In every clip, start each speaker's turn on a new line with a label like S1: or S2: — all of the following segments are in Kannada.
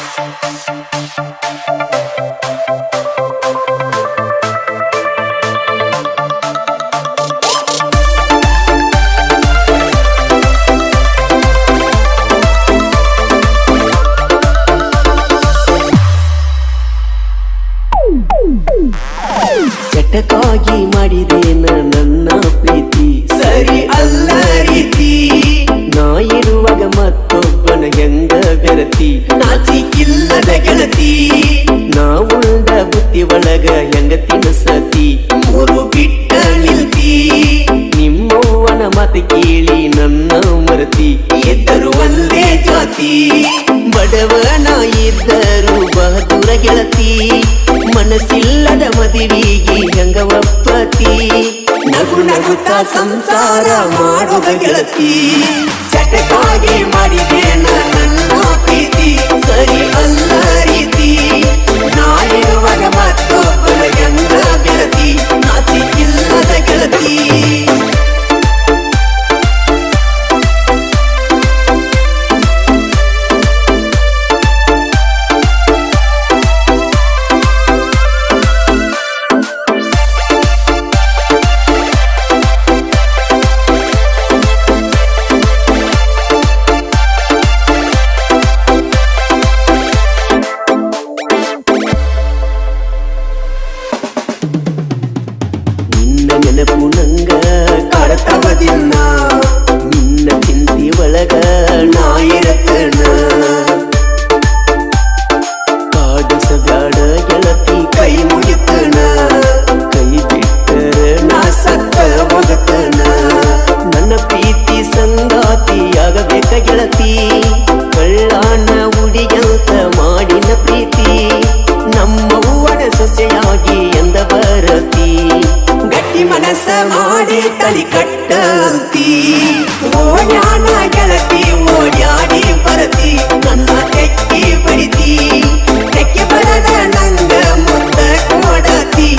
S1: Música ಮಾತು ಕೇಳಿ ನನ್ನ ಮರತಿ.
S2: ಎದ್ದರು ಒಂದೇ ಜಾತಿ
S1: ಬಡವನ ಇದ್ದರು ಬಹದೂರ ಗೆಳತಿ. ಮನಸ್ಸಿಲ್ಲದ ಮದುವೆಗೆ ಗಂಗವಪ್ಪತಿ
S2: ನಗು ನಗುತ್ತಾ ಸಂಸಾರ ಮಾಡುವ ಗೆಳತಿ. ಚಟಕಾಗಿ ಮಾಡಿದೆ ನನ್ನ ಪ್ರೀತಿ. ಸರಿ ಅಲ್ಲ ಮಾಡಿ ತಲಿ ಕಟ್ಟಂತಿ ಓಡ್ಯಾನ ಗೆಳತಿ ಓಡ್ಯಾಡಿ ಬರತಿ ನನ್ನ ತೆಕ್ಕಿ ಬಡಿತಿ ತೆಕ್ಕಿ ಬರದ ನಂಗ ಮುತ್ತ ಕೊಡತಿ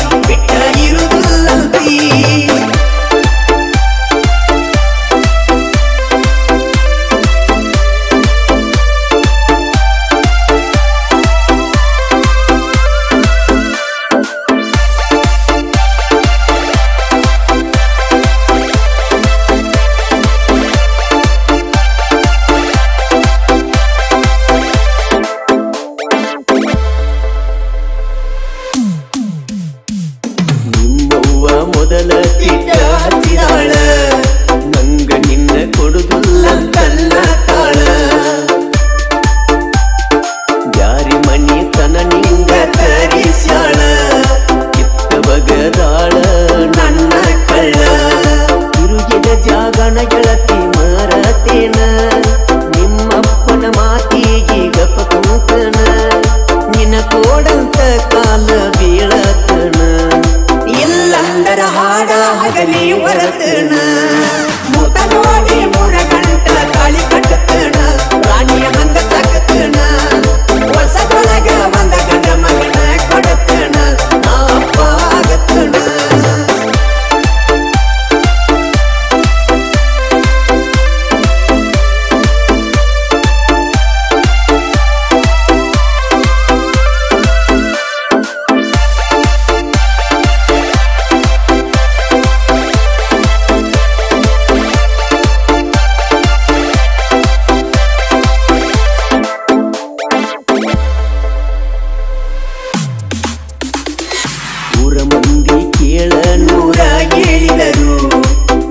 S2: ಕೇಳಿದರು.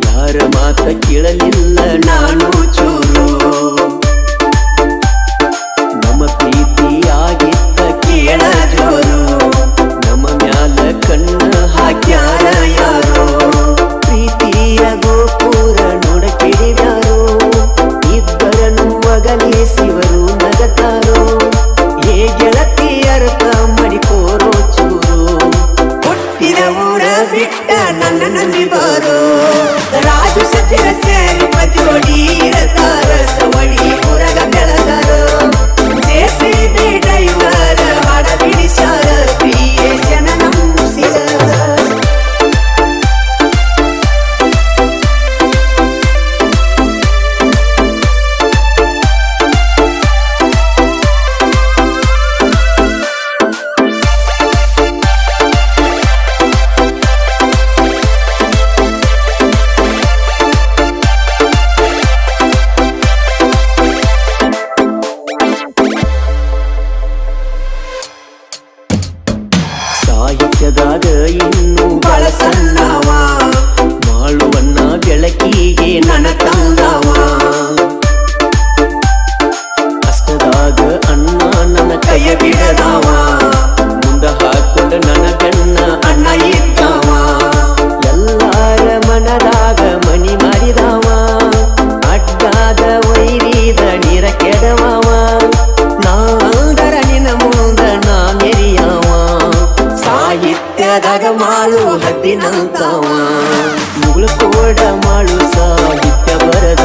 S1: ಯಾರ ಮಾತ ಕೇಳಲಿಲ್ಲ.
S2: ನಾನು
S1: ಚೂ ಮನ್ಯಾದಾಗ ಮಾಡು ಹದ್ದಿನಂತವ. ಮುಗುಳು ಕೂಡ ಮಾಡು ಸಾಹಿತ್ಯ
S2: ಬರದ.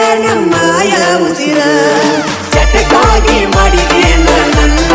S2: ನಮ್ಮ ಉಸಿರ. ಚಟಕಾಗಿ ಮಾಡಿದೆ ನನ್ನ